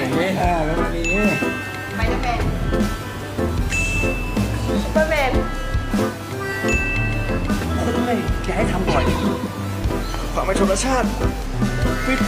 อย่งนี้อ่าแล้วมีไปจะเป็นซุปเปอร์แมนคนไม่อย่กให้ทำบ่อยความไม่ธรรมชาติฟิต